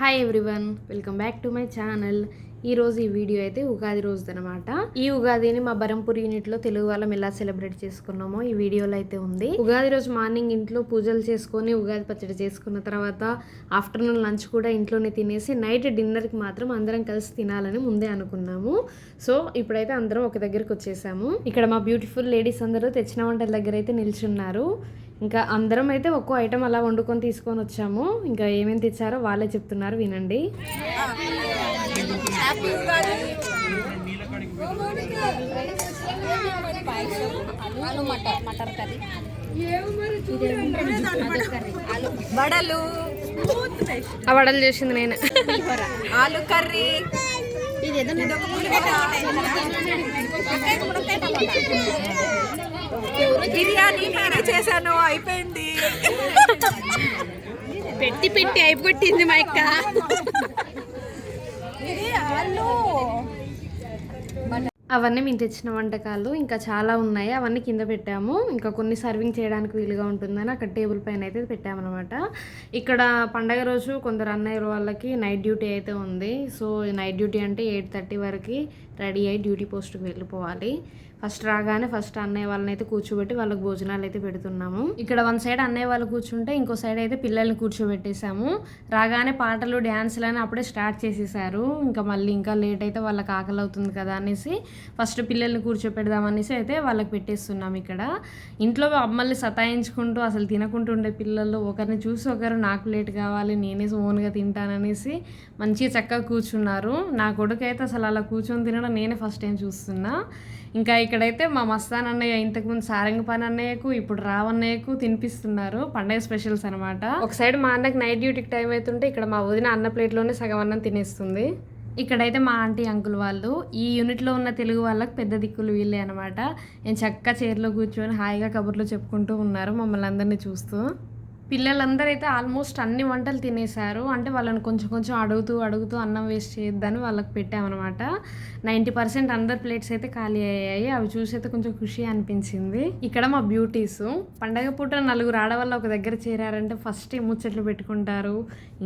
Hi everyone welcome back to my channel ఈ రోజు ఈ వీడియో అయితే ఉగాది రోజు అనమాట ఈ ఉగాదిని మా బరంపూర్ యూనిట్లో తెలుగు వాళ్ళం ఎలా సెలబ్రేట్ చేసుకున్నామో ఈ వీడియోలో అయితే ఉంది. ఉగాది రోజు మార్నింగ్ ఇంట్లో పూజలు చేసుకొని ఉగాది పచ్చడి చేసుకున్న తర్వాత ఆఫ్టర్నూన్ లంచ్ కూడా ఇంట్లోనే తినేసి నైట్ డిన్నర్కి మాత్రం అందరం కలిసి తినాలని ముందే అనుకున్నాము. సో ఇప్పుడైతే అందరం ఒక దగ్గరికి వచ్చేసాము. ఇక్కడ మా బ్యూటిఫుల్ లేడీస్ అందరూ తెచ్చిన వంటల దగ్గర అయితే నిల్చున్నారు. ఇంకా అందరం అయితే ఒక్కో ఐటమ్ అలా వండుకొని తీసుకొని వచ్చాము. ఇంకా ఏమేమి తెచ్చారో వాళ్ళే చెప్తున్నారు వినండి. వడలు. ఆ వడలు చేసింది నేను. ఆలు కర్రీ. బిర్యానీ నేనే చేశాను అయిపోయింది. పెట్టి పెట్టి అయిపోగొట్టింది మా ఆలు. అవన్నీ మేము తెచ్చిన వంటకాలు ఇంకా చాలా ఉన్నాయి. అవన్నీ కింద పెట్టాము. ఇంకా కొన్ని సర్వింగ్ చేయడానికి వీలుగా ఉంటుందని అక్కడ టేబుల్ పైన అయితే పెట్టామన్నమాట. ఇక్కడ పండగ రోజు కొందరు అన్నయ్య వాళ్ళకి నైట్ డ్యూటీ అయితే ఉంది. సో నైట్ డ్యూటీ అంటే ఎయిట్ థర్టీ వరకు రెడీ అయ్యి డ్యూటీ పోస్ట్కి వెళ్ళిపోవాలి. ఫస్ట్ రాగానే ఫస్ట్ అన్నయ్య వాళ్ళని అయితే కూర్చోబెట్టి వాళ్ళకి భోజనాలు అయితే పెడుతున్నాము. ఇక్కడ వన్ సైడ్ అన్నయ్య వాళ్ళు కూర్చుంటే ఇంకో సైడ్ అయితే పిల్లల్ని కూర్చోబెట్టేసాము రాగానే పాటలు డ్యాన్సులు అని అప్పుడే స్టార్ట్ చేసేసారు. ఇంకా మళ్ళీ ఇంకా లేట్ అయితే వాళ్ళకి ఆకలి అవుతుంది కదా అనేసి ఫస్ట్ పిల్లల్ని కూర్చోపెడదామనేసి అయితే వాళ్ళకి పెట్టేస్తున్నాం ఇక్కడ. ఇంట్లో అమ్మల్ని సతాయించుకుంటూ అసలు తినకుంటూ ఉండే పిల్లలు ఒకరిని చూసి ఒకరు నాకు లేట్ కావాలి నేనే ఓన్గా తింటాననేసి మంచిగా చక్కగా కూర్చున్నారు. నా కొడుకు అయితే అసలు అలా కూర్చొని తినడం నేనే ఫస్ట్ టైం చూస్తున్నా. ఇంకా ఇక్కడైతే మా మస్తాన్ అన్నయ్య ఇంతకుముందు సారంగ పని అన్నయ్యకు ఇప్పుడు రావన్నయ్యకు తినిపిస్తున్నారు. పండగ స్పెషల్స్ అనమాట ఒక సైడ్ మా అన్నకి నైట్ డ్యూటీకి టైం అవుతుంటే ఇక్కడ మా వదిన అన్న ప్లేట్లోనే సగం అన్నం తినేస్తుంది. ఇక్కడైతే మా ఆంటీ అంకుల్ వాళ్ళు ఈ యూనిట్లో ఉన్న తెలుగు వాళ్ళకి పెద్ద దిక్కులు వీళ్ళే అనమాట నేను చక్కగా చైర్లో కూర్చొని హాయిగా కబుర్లు చెప్పుకుంటూ ఉన్నారు మమ్మల్ని అందరినీ చూస్తూ. పిల్లలందరూ అయితే ఆల్మోస్ట్ అన్ని వంటలు తినేశారు. అంటే వాళ్ళని కొంచెం కొంచెం అడుగుతూ అడుగుతూ అన్నం వేస్ట్ చేయొద్దని వాళ్ళకి పెట్టామన్నమాట. నైంటీ పర్సెంట్ అందరి ప్లేట్స్ అయితే ఖాళీ అయ్యాయి. అవి చూసి అయితే కొంచెం ఖుషి అనిపించింది. ఇక్కడ మా బ్యూటీస్. పండగ పూట నలుగురు ఆడవాళ్ళు ఒక దగ్గర చేరారంటే ఫస్ట్ ముచ్చట్లు పెట్టుకుంటారు?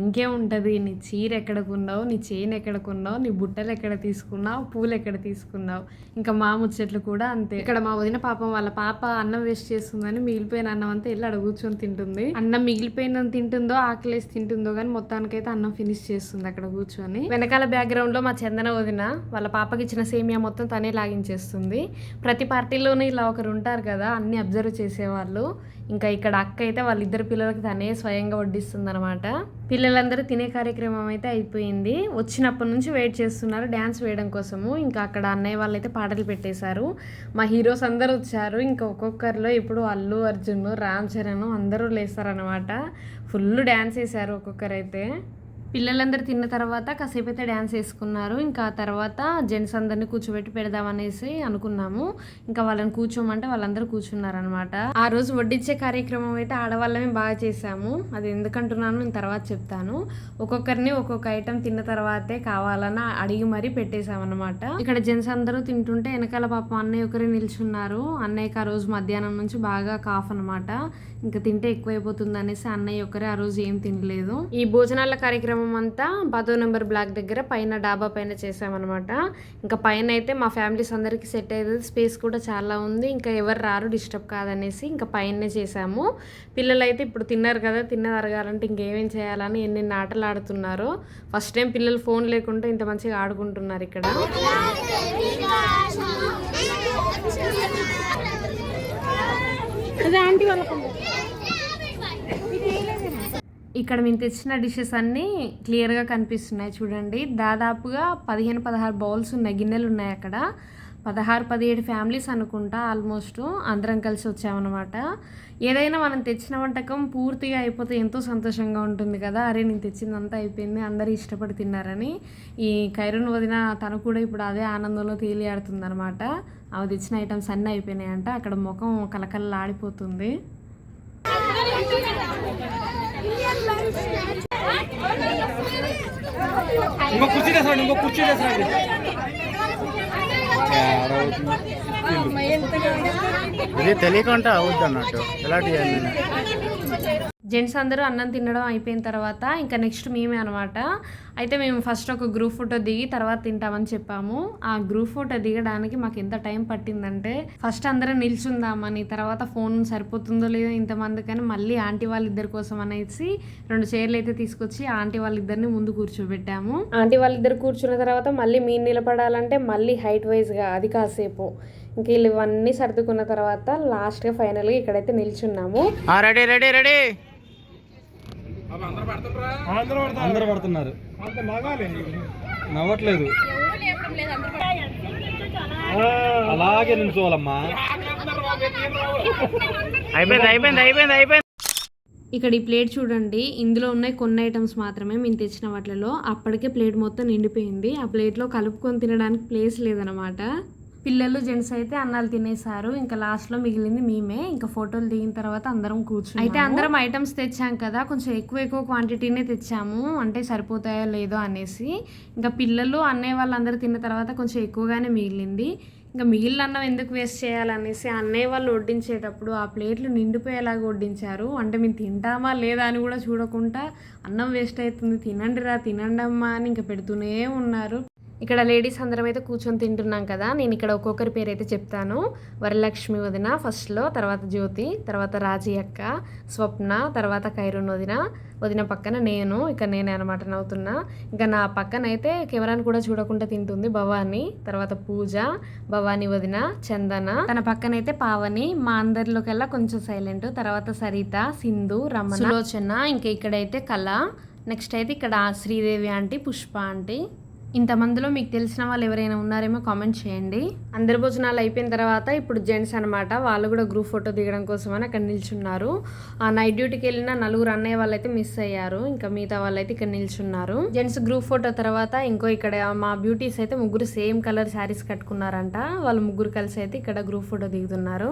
ఇంకేం ఉంటుంది? నీ చీర ఎక్కడ కొన్నావు నీ చైన్ ఎక్కడ కొన్నావు నీ బుట్టలు ఎక్కడ తీసుకున్నావు? పూలు ఎక్కడ తీసుకున్నావు? ఇంకా మా ముచ్చట్లు కూడా అంతే. ఇక్కడ మా వదిన పాపం వాళ్ళ పాప అన్నం వేస్ట్ చేస్తుందని మిగిలిపోయిన అన్నం అంతా వెళ్ళి అక్కడ కూర్చొని తింటుంది. అన్నం మిగిలిపోయిన తింటుందో ఆకలేసి తింటుందో కానీ మొత్తానికైతే అన్నం ఫినిష్ చేస్తుంది అక్కడ కూర్చొని. వెనకాల బ్యాక్గ్రౌండ్లో మా చందన వదిన వాళ్ళ పాపకి ఇచ్చిన సేమియా మొత్తం తనే లాగించేస్తుంది. ప్రతి పార్టీలోనే ఇలా ఒకరు ఉంటారు కదా అన్ని అబ్జర్వ్ చేసేవాళ్ళు. ఇంకా ఇక్కడ అక్క అయితే వాళ్ళిద్దరు పిల్లలకి తనే స్వయంగా వడ్డిస్తుంది అనమాట పిల్లలందరూ తినే కార్యక్రమం అయితే అయిపోయింది. వచ్చినప్పటి నుంచి వెయిట్ చేస్తున్నారు డ్యాన్స్ వేయడం కోసము. ఇంకా అక్కడ అన్నయ్య వాళ్ళు అయితే పాటలు పెట్టేశారు. మా హీరోస్ అందరూ వచ్చారు. ఇంకా ఒక్కొక్కరిలో ఇప్పుడు అల్లు అర్జున్ రామ్ చరణ్ అందరూ లేస్తారనమాట ఫుల్ డ్యాన్స్ వేశారు ఒక్కొక్కరైతే. పిల్లలందరూ తిన్న తర్వాత కాసేపు అయితే డ్యాన్స్ వేసుకున్నారు. ఇంకా తర్వాత జెంట్స్ అందరిని కూర్చోబెట్టి పెడదామనేసి అనుకున్నాము. ఇంకా వాళ్ళని కూర్చోమంటే వాళ్ళందరూ కూర్చున్నారనమాట ఆ రోజు వడ్డించే కార్యక్రమం అయితే ఆడవాళ్ళమే బాగా చేశాము. అది ఎందుకంటున్నాను నేను తర్వాత చెప్తాను. ఒక్కొక్కరిని ఒక్కొక్క ఐటెం తిన్న తర్వాతే కావాలని అడిగి మరీ పెట్టేశామన్నమాట. ఇక్కడ జెంట్స్ అందరూ తింటుంటే వెనకాల పాపం అన్నయ్య ఒకరే నిల్చున్నారు. అన్నయ్యకి ఆ రోజు మధ్యాహ్నం నుంచి బాగా కాఫ్ అనమాట ఇంకా తింటే ఎక్కువైపోతుంది అనేసి అన్నయ్య ఒకరే ఆ రోజు ఏం తినలేదు. ఈ భోజనాల కార్యక్రమం అంతా పదో నెంబర్ బ్లాక్ దగ్గర పైన డాబా పైన చేసామన్నమాట. ఇంకా పైన అయితే మా ఫ్యామిలీస్ అందరికీ సెట్ అయ్యేది స్పేస్ కూడా చాలా ఉంది. ఇంకా ఎవరు రారు డిస్టర్బ్ కాదనేసి ఇంకా పైనే చేసాము. పిల్లలు అయితే ఇప్పుడు తిన్నారు కదా తిన్న అరగాలంటే ఇంకేమేం చేయాలని ఎన్ని ఆటలు ఆడుతున్నారో. ఫస్ట్ టైం పిల్లలు ఫోన్ లేకుండా ఇంత మంచిగా ఆడుకుంటున్నారు ఇక్కడ. అదే ఆంటీ వాళ్ళ ఇక్కడ మేము తెచ్చిన డిషెస్ అన్నీ క్లియర్గా కనిపిస్తున్నాయి చూడండి. దాదాపుగా పదిహేను పదహారు బౌల్స్ ఉన్నాయి గిన్నెలు ఉన్నాయి అక్కడ. పదహారు పదిహేడు ఫ్యామిలీస్ అనుకుంటా ఆల్మోస్ట్ అందరం కలిసి వచ్చామన్నమాట. ఏదైనా మనం తెచ్చిన వంటకం పూర్తిగా అయిపోతే ఎంతో సంతోషంగా ఉంటుంది కదా. అరే నేను తెచ్చిందంతా అయిపోయింది అందరూ ఇష్టపడి తిన్నారని. ఈ కైరన్ వదిన తను కూడా ఇప్పుడు అదే ఆనందంలో తేలియాడుతుంది అనమాట అవి తెచ్చిన ఐటమ్స్ అన్నీ అయిపోయినాయంట. అక్కడ ముఖం కలకలలాడిపోతుంది ఇంకో కుర్చీ చేస్తాడు ఇంకో కుర్చీ ఇది తెలియకుండా అవుద్ది అన్నట్టు ఎలాంటి జెంట్స్ అందరూ అన్నం తినడం అయిపోయిన తర్వాత ఇంకా నెక్స్ట్ మేమే అనమాట అయితే మేము ఫస్ట్ ఒక గ్రూప్ ఫోటో దిగి తర్వాత తింటామని చెప్పాము. ఆ గ్రూప్ ఫోటో దిగడానికి మాకు ఎంత టైం పట్టిందంటే ఫస్ట్ అందరం నిల్చుందామని తర్వాత ఫోన్ సరిపోతుందో లేదో ఇంతమంది కానీ మళ్ళీ ఆంటీ వాళ్ళిద్దరి కోసం అనేసి రెండు చైర్లు అయితే తీసుకొచ్చి ఆంటీ వాళ్ళిద్దరిని ముందు కూర్చోబెట్టాము. ఆంటీ వాళ్ళిద్దరు కూర్చున్న తర్వాత మళ్ళీ మీరు నిలబడాలంటే మళ్ళీ హైట్ వైజ్గా అది కాసేపు. ఇంక వీళ్ళు ఇవన్నీ సర్దుకున్న తర్వాత లాస్ట్గా ఫైనల్గా ఇక్కడైతే నిల్చున్నాము. రెడీ రెడీ రెడీ అందరూ పడుతున్నారు? నవ్వట్లేదు. అలాగే నిల్చోవాలమ్మా. అయిపోయింది అయిపోయింది అయిపోయింది అయిపోయింది. ఇక్కడ ఈ ప్లేట్ చూడండి. ఇందులో ఉన్నాయి కొన్ని ఐటమ్స్ మాత్రమే మేము తెచ్చిన వాటిలో. అప్పటికే ప్లేట్ మొత్తం నిండిపోయింది. ఆ ప్లేట్లో కలుపుకొని తినడానికి ప్లేస్ లేదనమాట పిల్లలు జెంట్స్ అయితే అన్నాలు తినేసారు ఇంకా లాస్ట్లో మిగిలింది మేమే. ఇంకా ఫోటోలు దిగిన తర్వాత అందరం కూర్చుని అయితే అందరం ఐటమ్స్ తెచ్చాం కదా. కొంచెం ఎక్కువ ఎక్కువ క్వాంటిటీనే తెచ్చాము. అంటే సరిపోతాయో లేదో అనేసి. ఇంకా పిల్లలు అన్నయ్య వాళ్ళందరూ తిన్న తర్వాత కొంచెం ఎక్కువగానే మిగిలింది. ఇంకా మిగిలిన అన్నం ఎందుకు వేస్ట్ చేయాలనేసి అన్నయ్య వాళ్ళు వడ్డించేటప్పుడు ఆ ప్లేట్లు నిండిపోయేలాగా వడ్డించారు. అంటే మేము తింటామా లేదా అని కూడా చూడకుండా అన్నం వేస్ట్ అవుతుంది. తినండి రా తినండి అమ్మా అని ఇంకా పెడుతూనే ఉన్నారు. ఇక్కడ లేడీస్ అందరం అయితే కూర్చొని తింటున్నాం కదా. నేను ఇక్కడ ఒక్కొక్కరి పేరు అయితే చెప్తాను. వరలక్ష్మి వదిన ఫస్ట్లో తర్వాత జ్యోతి తర్వాత రాజీ అక్క స్వప్న తర్వాత కైరున్ వదిన వదిన పక్కన నేను. ఇక నేనే అనమాట నవ్వుతున్నా. ఇంకా నా పక్కన అయితే కెమెరాని కూడా చూడకుండా తింటుంది భవాని తర్వాత పూజ భవాని వదిన చందన. తన పక్కన అయితే పావని మా అందరిలోకెల్లా కొంచెం సైలెంట్ తర్వాత సరిత సింధు రమణ. సులోచన ఇంకా ఇక్కడైతే కళ. నెక్స్ట్ అయితే ఇక్కడ శ్రీదేవి ఆంటీ పుష్ప ఆంటీ ఇంతమందిలో మీకు తెలిసిన వాళ్ళు ఎవరైనా ఉన్నారేమో కామెంట్ చేయండి. అందరి భోజనాలు అయిపోయిన తర్వాత ఇప్పుడు జెంట్స్ అనమాట వాళ్ళు కూడా గ్రూప్ ఫోటో దిగడం కోసం అని అక్కడ నిల్చున్నారు. ఆ నైట్ డ్యూటీకి వెళ్ళిన నలుగురు అన్నయ్య వాళ్ళైతే మిస్ అయ్యారు. ఇంకా మిగతా వాళ్ళైతే ఇక్కడ నిల్చున్నారు. జెంట్స్ గ్రూప్ ఫోటో తర్వాత ఇంకో ఇక్కడ మా బ్యూటీస్ అయితే ముగ్గురు సేమ్ కలర్ శారీస్ కట్టుకున్నారంట. వాళ్ళు ముగ్గురు కలిసి అయితే ఇక్కడ గ్రూప్ ఫోటో దిగుతున్నారు.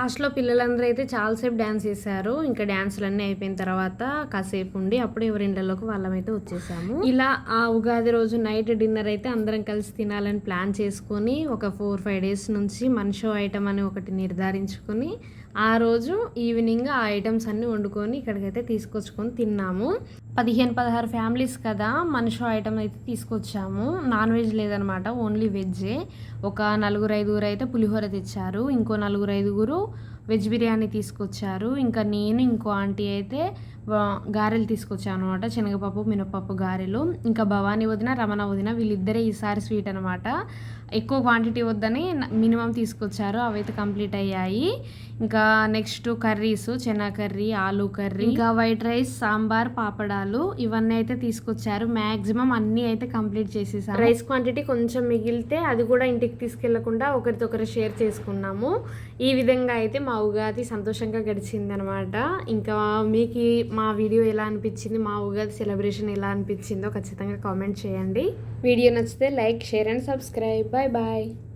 లాస్ట్లో పిల్లలందరూ అయితే చాలాసేపు డ్యాన్స్ చేశారు ఇంకా డ్యాన్సులు అన్నీ అయిపోయిన తర్వాత కాసేపు ఉండి అప్పుడు ఎవరి ఇండ్లలోకి వాళ్ళమైతే వచ్చేసాము. ఇలా ఆ ఉగాది రోజు నైట్ డిన్నర్ అయితే అందరం కలిసి తినాలని ప్లాన్ చేసుకొని ఒక ఫోర్ ఫైవ్ డేస్ నుంచి మనిషో ఐటమ్ అని ఒకటి నిర్ధారించుకొని ఆ రోజు ఈవినింగ్ ఆ ఐటమ్స్ అన్నీ వండుకొని ఇక్కడికైతే తీసుకొచ్చుకొని తిన్నాము. పదిహేను పదహారు ఫ్యామిలీస్ కదా మనిషి ఐటమ్ అయితే తీసుకొచ్చాము. నాన్ వెజ్ లేదనమాట ఓన్లీ వెజ్జే. ఒక నలుగురు ఐదుగురు అయితే పులిహోర తెచ్చారు. ఇంకో నలుగురు ఐదుగురు వెజ్ బిర్యానీ తీసుకొచ్చారు. ఇంకా నేను ఇంకో ఆంటీ అయితే గారెలు తీసుకొచ్చాను అనమాట శనగపప్పు మినపప్పు గారెలు. ఇంకా భవానీ వదిన రమణ వదిన వీళ్ళిద్దరే ఈసారి స్వీట్ అనమాట ఎక్కువ క్వాంటిటీ వద్దని మినిమం తీసుకొచ్చారు. అవైతే కంప్లీట్ అయ్యాయి. ఇంకా next curries chana curry aloo curry ఇంకా వైట్ రైస్ సాంబార్ పాపడాలు ఇవన్నీ అయితే తీసుకొచ్చారు. మ్యాక్సిమం అన్నీ అయితే కంప్లీట్ చేసేసారు రైస్ క్వాంటిటీ కొంచెం మిగిలితే అది కూడా ఇంటికి తీసుకెళ్ళకుండా ఒకరితో ఒకరు షేర్ చేసుకున్నాము. ఈ విధంగా అయితే మా ఉగాది సంతోషంగా గడిచిందనమాట. ఇంకా మీకు మా వీడియో ఎలా అనిపించింది మా ఉగాది సెలబ్రేషన్ ఎలా అనిపించిందో ఖచ్చితంగా కామెంట్ చేయండి. వీడియో నచ్చితే like share and subscribe Bye-bye.